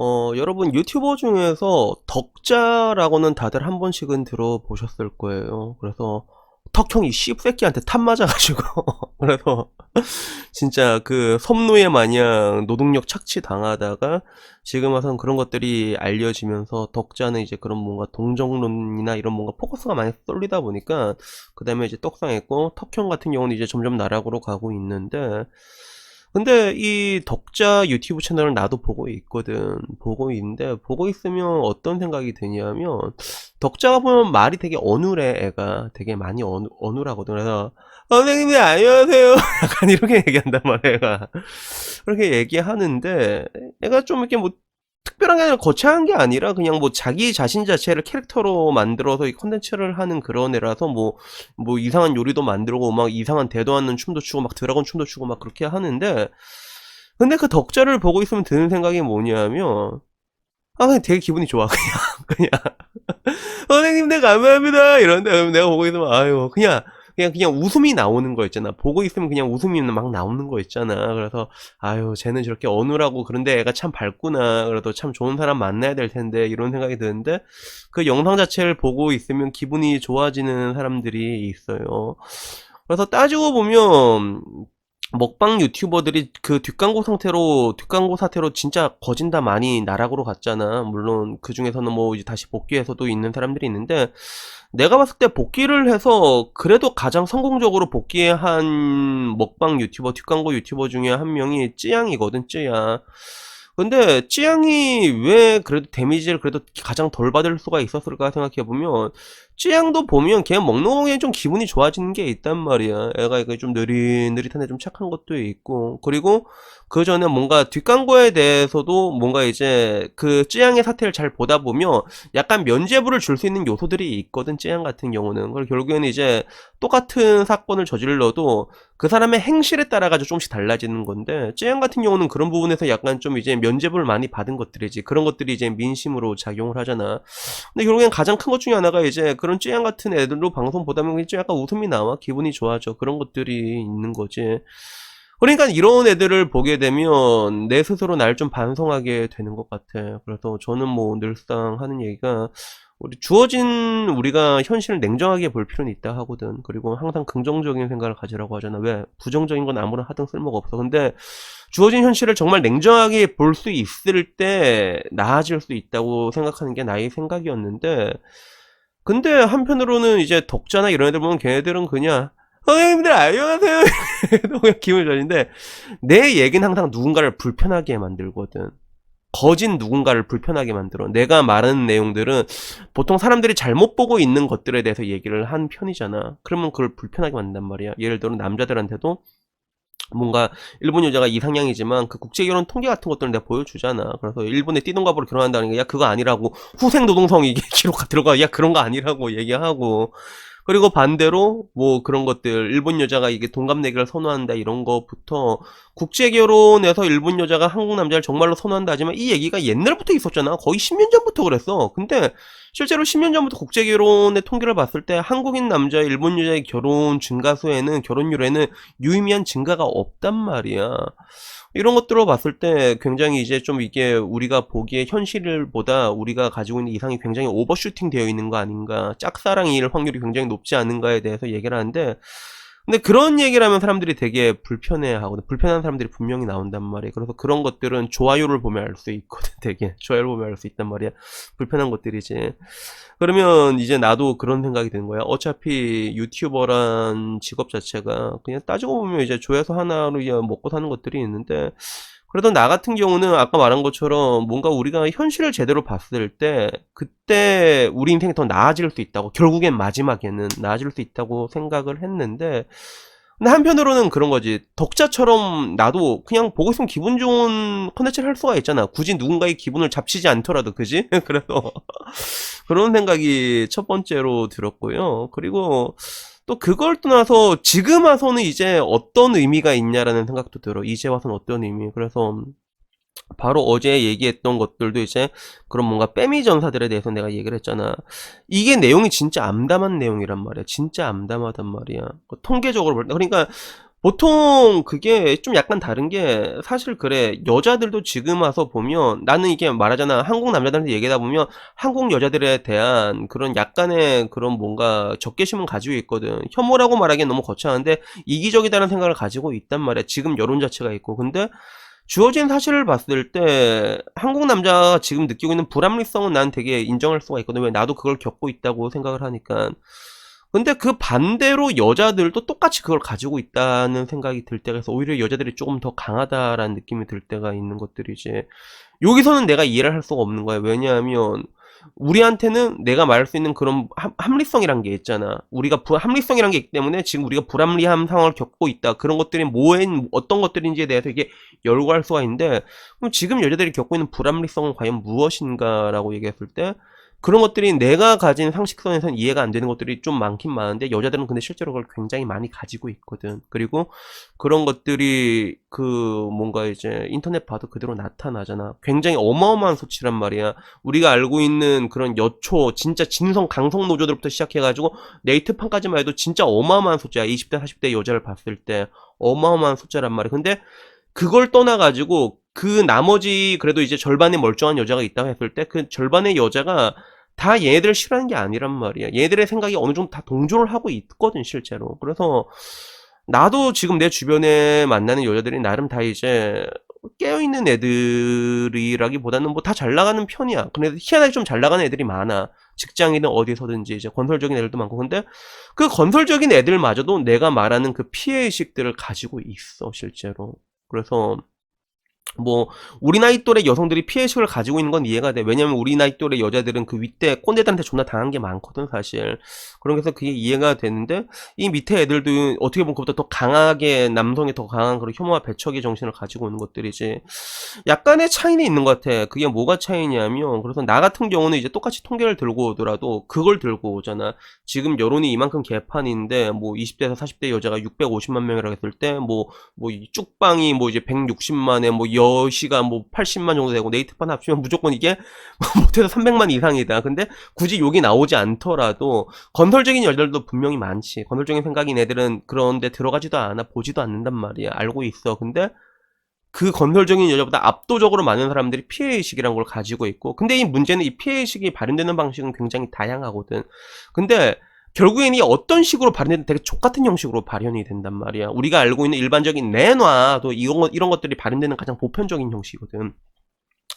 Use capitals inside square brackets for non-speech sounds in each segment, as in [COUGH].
어, 여러분 유튜버 중에서 덕자라고는 다들 한 번씩은 들어보셨을 거예요. 그래서 덕형이 씹새끼한테 탑 맞아가지고 [LAUGHS] 그래서 진짜 그 섭노예 마냥 노동력 착취 당하다가 지금 와서는 그런 것들이 알려지면서 덕자는 이제 그런 뭔가 동정론이나 이런 뭔가 포커스가 많이 쏠리다 보니까 그 다음에 이제 떡상했고 덕형 같은 경우는 이제 점점 나락으로 가고 있는데 근데 이 덕자 유튜브 채널을 나도 보고 있거든. 보고 있는데, 보고 있으면 어떤 생각이 드냐면, 덕자가 보면 말이 되게 어눌해, 애가. 되게 많이 어눌, 어눌하거든. 그래서, 선생님이 안녕하세요. [LAUGHS] 약간 이렇게 얘기한단 말이야, 애가. 그렇게 얘기하는데, 애가 좀 이렇게 뭐, 특별한 게 아니라 거창한 게 아니라 그냥 뭐 자기 자신 자체를 캐릭터로 만들어서 이 컨텐츠를 하는 그런 애라서 뭐, 뭐 이상한 요리도 만들고 막 이상한 대도 않는 춤도 추고 막 드라곤 춤도 추고 막 그렇게 하는데 근데 그 덕자를 보고 있으면 드는 생각이 뭐냐면 아 그냥 되게 기분이 좋아. [LAUGHS] 그냥 그냥. 선생님 네 감사합니다. 이런데 내가 보고 있으면 아유 그냥 그냥 그냥 웃음이 나오는 거 있잖아. 보고 있으면 그냥 웃음이 막 나오는 거 있잖아. 그래서 아유 쟤는 저렇게 어눌하고 그런데 애가 참 밝구나. 그래도 참 좋은 사람 만나야 될 텐데 이런 생각이 드는데 그 영상 자체를 보고 있으면 기분이 좋아지는 사람들이 있어요. 그래서 따지고 보면 먹방 유튜버들이 그 뒷광고 상태로 뒷광고 사태로 진짜 거진다 많이 나락으로 갔잖아. 물론 그 중에서는 뭐 이제 다시 복귀해서도 있는 사람들이 있는데 내가 봤을 때 복귀를 해서 그래도 가장 성공적으로 복귀한 먹방 유튜버 뒷광고 유튜버 중에 한 명이 찌양이거든. 찌양. 근데 찌양이 왜 그래도 데미지를 그래도 가장 덜 받을 수가 있었을까 생각해 보면 찌양도 보면 걔 먹는 거에 좀 기분이 좋아지는 게 있단 말이야. 애가 이거 좀 느릿느릿한데 좀 착한 것도 있고 그리고 그 전에 뭔가 뒷광고에 대해서도 뭔가 이제 그 찌양의 사태를 잘 보다 보면 약간 면죄부를 줄 수 있는 요소들이 있거든 찌양 같은 경우는. 그리고 결국에는 이제 똑같은 사건을 저질러도 그 사람의 행실에 따라 가지고 조금씩 달라지는 건데 찌양 같은 경우는 그런 부분에서 약간 좀 이제 면죄부를 많이 받은 것들이지 그런 것들이 이제 민심으로 작용을 하잖아. 근데 결국엔 가장 큰 것 중에 하나가 이제 그런 찌양 같은 애들로 방송 보다 보면 좀 약간 웃음이 나와 기분이 좋아져 그런 것들이 있는 거지. 그러니까 이런 애들을 보게 되면 내 스스로 날 좀 반성하게 되는 것 같아. 그래서 저는 뭐 늘상 하는 얘기가 우리 주어진 우리가 현실을 냉정하게 볼 필요는 있다 하거든. 그리고 항상 긍정적인 생각을 가지라고 하잖아. 왜? 부정적인 건 아무나 하든 쓸모가 없어. 근데 주어진 현실을 정말 냉정하게 볼 수 있을 때 나아질 수 있다고 생각하는 게 나의 생각이었는데 근데 한편으로는 이제 덕자나 이런 애들 보면 걔네들은 그냥 선생님들 안녕하세요. [LAUGHS] 그냥 기분 좋은데 내 얘기는 항상 누군가를 불편하게 만들거든. 거진 누군가를 불편하게 만들어. 내가 말하는 내용들은 보통 사람들이 잘못 보고 있는 것들에 대해서 얘기를 한 편이잖아. 그러면 그걸 불편하게 만든단 말이야. 예를 들어 남자들한테도 뭔가 일본 여자가 이상향이지만 그 국제 결혼 통계 같은 것들은 내가 보여주잖아. 그래서 일본에 띠동갑으로 결혼한다는 게 야 그거 아니라고. 후생 노동성 이게 [LAUGHS] 기록 들어가. 야 그런 거 아니라고 얘기하고. 그리고 반대로 뭐 그런 것들 일본 여자가 이게 동갑내기를 선호한다 이런 거부터 국제 결혼에서 일본 여자가 한국 남자를 정말로 선호한다 하지만 이 얘기가 옛날부터 있었잖아. 거의 10년 전부터 그랬어. 근데 실제로 10년 전부터 국제 결혼의 통계를 봤을 때 한국인 남자 일본 여자의 결혼 증가수에는 결혼율에는 유의미한 증가가 없단 말이야. 이런 것들로 봤을 때 굉장히 이제 좀 이게 우리가 보기에 현실보다 우리가 가지고 있는 이상이 굉장히 오버슈팅 되어 있는 거 아닌가. 짝사랑일 확률이 굉장히 높지 않은가에 대해서 얘기를 하는데 근데 그런 얘기를 하면 사람들이 되게 불편해하고 불편한 사람들이 분명히 나온단 말이에요. 그래서 그런 것들은 좋아요를 보면 알 수 있거든. [LAUGHS] 되게 좋아요를 보면 알 수 있단 말이야. 불편한 것들이지. 그러면 이제 나도 그런 생각이 드는 거야. 어차피 유튜버란 직업 자체가 그냥 따지고 보면 이제 조회수 하나로 먹고 사는 것들이 있는데 그래도 나 같은 경우는 아까 말한 것처럼 뭔가 우리가 현실을 제대로 봤을 때 그때 우리 인생이 더 나아질 수 있다고 결국엔 마지막에는 나아질 수 있다고 생각을 했는데 근데 한편으로는 그런 거지. 덕자처럼 나도 그냥 보고 있으면 기분 좋은 컨텐츠를 할 수가 있잖아. 굳이 누군가의 기분을 잡치지 않더라도 그지? [LAUGHS] 그래서 그런 생각이 첫 번째로 들었고요. 그리고 또 그걸 떠나서 지금 와서는 이제 어떤 의미가 있냐라는 생각도 들어. 이제 와서는 어떤 의미. 그래서 바로 어제 얘기했던 것들도 이제 그런 뭔가 빼미 전사들에 대해서 내가 얘기를 했잖아. 이게 내용이 진짜 암담한 내용이란 말이야. 진짜 암담하단 말이야. 그 통계적으로 볼 때. 그러니까 보통 그게 좀 약간 다른 게 사실 그래. 여자들도 지금 와서 보면 나는 이게 말하잖아. 한국 남자들한테 얘기하다 보면 한국 여자들에 대한 그런 약간의 그런 뭔가 적개심은 가지고 있거든. 혐오라고 말하기엔 너무 거창한데 이기적이다는 생각을 가지고 있단 말이야. 지금 여론 자체가 있고. 근데 주어진 사실을 봤을 때 한국 남자가 지금 느끼고 있는 불합리성은 난 되게 인정할 수가 있거든. 왜 나도 그걸 겪고 있다고 생각을 하니까 근데 그 반대로 여자들도 똑같이 그걸 가지고 있다는 생각이 들 때가 있어. 오히려 여자들이 조금 더 강하다라는 느낌이 들 때가 있는 것들이지. 여기서는 내가 이해를 할 수가 없는 거야. 왜냐하면 우리한테는 내가 말할 수 있는 그런 함- 합리성이란 게 있잖아. 우리가 부, 합리성이란 게 있기 때문에 지금 우리가 불합리한 상황을 겪고 있다. 그런 것들이 뭐엔 어떤 것들인지에 대해서 이게 열거할 수가 있는데 그럼 지금 여자들이 겪고 있는 불합리성은 과연 무엇인가라고 얘기했을 때 그런 것들이 내가 가진 상식선에서는 이해가 안 되는 것들이 좀 많긴 많은데 여자들은 근데 실제로 그걸 굉장히 많이 가지고 있거든. 그리고 그런 것들이 그 뭔가 이제 인터넷 봐도 그대로 나타나잖아. 굉장히 어마어마한 수치란 말이야. 우리가 알고 있는 그런 여초 진짜 진성 강성 노조들부터 시작해가지고 네이트판까지만 해도 진짜 어마어마한 숫자야. 20대 40대 여자를 봤을 때 어마어마한 숫자란 말이야. 근데 그걸 떠나가지고 그 나머지 그래도 이제 절반의 멀쩡한 여자가 있다고 했을 때 그 절반의 여자가 다 얘네들 싫어하는 게 아니란 말이야. 얘들의 생각이 어느 정도 다 동조를 하고 있거든 실제로. 그래서 나도 지금 내 주변에 만나는 여자들이 나름 다 이제 깨어있는 애들이라기보다는 뭐 다 잘 나가는 편이야. 근데 희한하게 좀 잘 나가는 애들이 많아. 직장이든 어디서든지 이제 건설적인 애들도 많고. 근데 그 건설적인 애들마저도 내가 말하는 그 피해의식들을 가지고 있어, 실제로. 그래서 뭐 우리 나이 또래 여성들이 피해의식을 가지고 있는 건 이해가 돼. 왜냐면 우리 나이 또래 여자들은 그 윗대 꼰대들한테 존나 당한 게 많거든 사실. 그래서 그게 이해가 되는데 이 밑에 애들도 어떻게 보면 그보다 더 강하게 남성이 더 강한 그런 혐오와 배척의 정신을 가지고 있는 것들이지. 약간의 차이는 있는 것 같아. 그게 뭐가 차이냐면 그래서 나 같은 경우는 이제 똑같이 통계를 들고 오더라도 그걸 들고 오잖아. 지금 여론이 이만큼 개판인데 뭐 20대에서 40대 여자가 650만 명이라고 했을 때 뭐뭐 쭉방이 뭐 이제 160만에 뭐 여시가 뭐 80만 정도 되고 네이트판 합치면 무조건 이게 [LAUGHS] 못해서 300만 이상이다. 근데 굳이 욕이 나오지 않더라도 건설적인 여자들도 분명히 많지. 건설적인 생각인 애들은 그런데 들어가지도 않아 보지도 않는단 말이야. 알고 있어. 근데 그 건설적인 여자보다 압도적으로 많은 사람들이 피해의식이란 걸 가지고 있고 근데 이 문제는 이 피해의식이 발현되는 방식은 굉장히 다양하거든 근데 결국엔 이 어떤 식으로 발현되든 되게 족같은 형식으로 발현이 된단 말이야. 우리가 알고 있는 일반적인 내놔도 이런, 것- 이런 것들이 발현되는 가장 보편적인 형식이거든.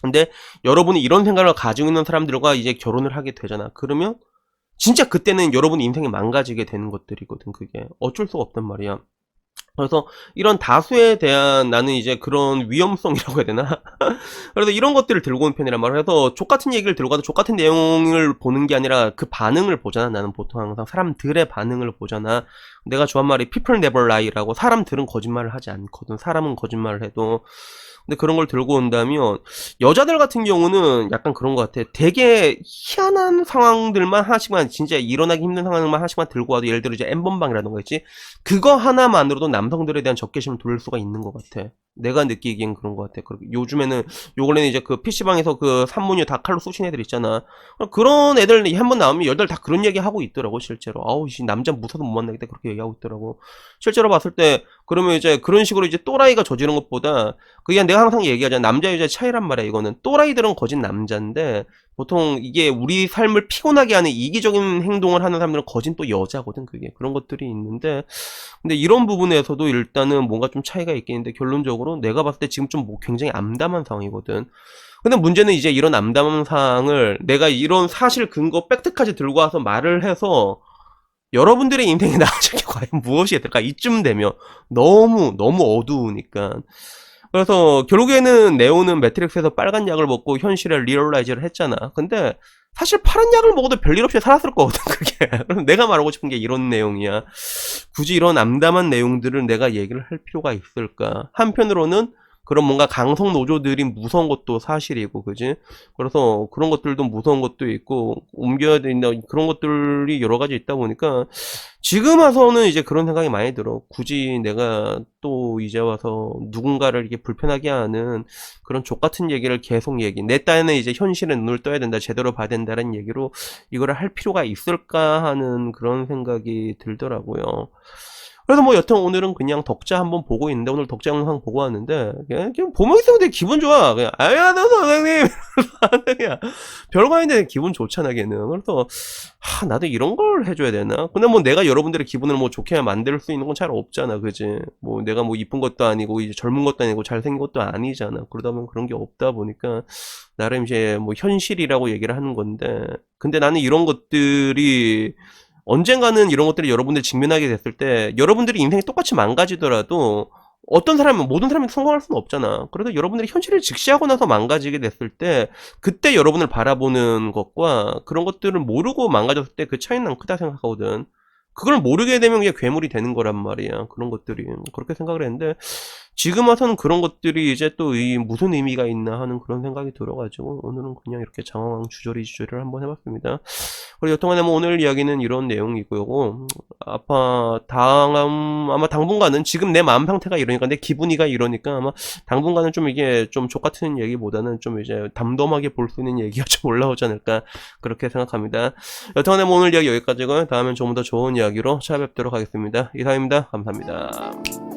근데 여러분이 이런 생각을 가지고 있는 사람들과 이제 결혼을 하게 되잖아. 그러면 진짜 그때는 여러분 인생이 망가지게 되는 것들이거든 그게. 어쩔 수가 없단 말이야 그래서 이런 다수에 대한 나는 이제 그런 위험성이라고 해야 되나? [LAUGHS] 그래서 이런 것들을 들고 온 편이란 말이야. 그래서 족같은 얘기를 들고 가도 족같은 내용을 보는 게 아니라 그 반응을 보잖아. 나는 보통 항상 사람들의 반응을 보잖아. 내가 좋아하는 말이 people never lie라고 사람들은 거짓말을 하지 않거든. 사람은 거짓말을 해도. 근데 그런 걸 들고 온다면 여자들 같은 경우는 약간 그런 것 같아. 되게 희한한 상황들만 하나씩만 진짜 일어나기 힘든 상황만 하나씩만 들고 와도 예를 들어 이제 엠번방이라는 거 있지. 그거 하나만으로도 남성들에 대한 적개심을 돌릴 수가 있는 것 같아. 내가 느끼기엔 그런 것 같아. 요즘에는 요 근래는 이제 그 PC방에서 그 산문유 다 칼로 쏘신 애들 있잖아. 그런 애들 한 번 나오면 여덟 다 그런 얘기 하고 있더라고 실제로. 아우 씨 남자 무서워서 못 만나겠다 그렇게 얘기하고 있더라고. 실제로 봤을 때 그러면 이제 그런 식으로 이제 또라이가 저지른 것보다 그게 내가 항상 얘기하잖아. 남자 여자의 차이란 말이야 이거는. 또라이들은 거짓 남자인데 보통 이게 우리 삶을 피곤하게 하는 이기적인 행동을 하는 사람들은 거진 또 여자거든 그게 그런 것들이 있는데 근데 이런 부분에서도 일단은 뭔가 좀 차이가 있겠는데 결론적으로 내가 봤을 때 지금 좀 뭐 굉장히 암담한 상황이거든 근데 문제는 이제 이런 암담한 상황을 내가 이런 사실 근거 팩트까지 들고 와서 말을 해서 여러분들의 인생이 [LAUGHS] 나아질 게 과연 무엇이 될까 이쯤 되면 너무 너무 어두우니까 그래서 결국에는 네오는 매트릭스에서 빨간 약을 먹고 현실에 리얼라이즈를 했잖아. 근데 사실 파란 약을 먹어도 별일 없이 살았을 거거든, [LAUGHS] 그게. 그럼 내가 말하고 싶은 게 이런 내용이야. 굳이 이런 암담한 내용들을 내가 얘기를 할 필요가 있을까? 한편으로는 그런 뭔가 강성 노조들이 무서운 것도 사실이고, 그지? 그래서 그런 것들도 무서운 것도 있고, 옮겨야 된다, 그런 것들이 여러 가지 있다 보니까, 지금 와서는 이제 그런 생각이 많이 들어. 굳이 내가 또 이제 와서 누군가를 이렇게 불편하게 하는 그런 족 같은 얘기를 계속 얘기. 내 딴에는 이제 현실에 눈을 떠야 된다, 제대로 봐야 된다는 얘기로 이거를 할 필요가 있을까 하는 그런 생각이 들더라고요. 그래서 뭐 여튼 오늘은 그냥 덕자 한번 보고 있는데 오늘 덕자 영상 보고 왔는데 그냥, 그냥 보면 있으면 되게 기분 좋아. 그냥 너 선생님! [LAUGHS] 그냥 별거 아닌데 기분 좋잖아 걔는. 그래서 하 나도 이런 걸 해줘야 되나? 근데 뭐 내가 여러분들의 기분을 뭐 좋게 만들 수 있는 건 잘 없잖아 그지? 뭐 내가 뭐 이쁜 것도 아니고 이제 젊은 것도 아니고 잘생긴 것도 아니잖아. 그러다 보면 그런 게 없다 보니까 나름 이제 뭐 현실이라고 얘기를 하는 건데 근데 나는 이런 것들이 언젠가는 이런 것들이 여러분들 직면하게 됐을 때 여러분들이 인생이 똑같이 망가지더라도 어떤 사람은 모든 사람이 성공할 수는 없잖아. 그래도 여러분들이 현실을 직시하고 나서 망가지게 됐을 때 그때 여러분을 바라보는 것과 그런 것들을 모르고 망가졌을 때 그 차이는 난 크다 생각하거든. 그걸 모르게 되면 그게 괴물이 되는 거란 말이야. 그런 것들이 그렇게 생각을 했는데 지금 와서는 그런 것들이 이제 또 이 무슨 의미가 있나 하는 그런 생각이 들어가지고 오늘은 그냥 이렇게 장황 주저리 주저리를 한번 해봤습니다. 그리고 여튼간에 뭐 오늘 이야기는 이런 내용이고요. 아파 다음 아마 당분간은 지금 내 마음 상태가 이러니까 내 기분이가 이러니까 아마 당분간은 좀 이게 좀 족 같은 얘기보다는 좀 이제 담담하게 볼 수 있는 얘기가 [LAUGHS] 좀 올라오지 않을까 그렇게 생각합니다. 여튼간에 뭐 오늘 이야기 여기까지고요. 다음엔 조금 더 좋은 이야기로 찾아뵙도록 하겠습니다. 이상입니다. 감사합니다.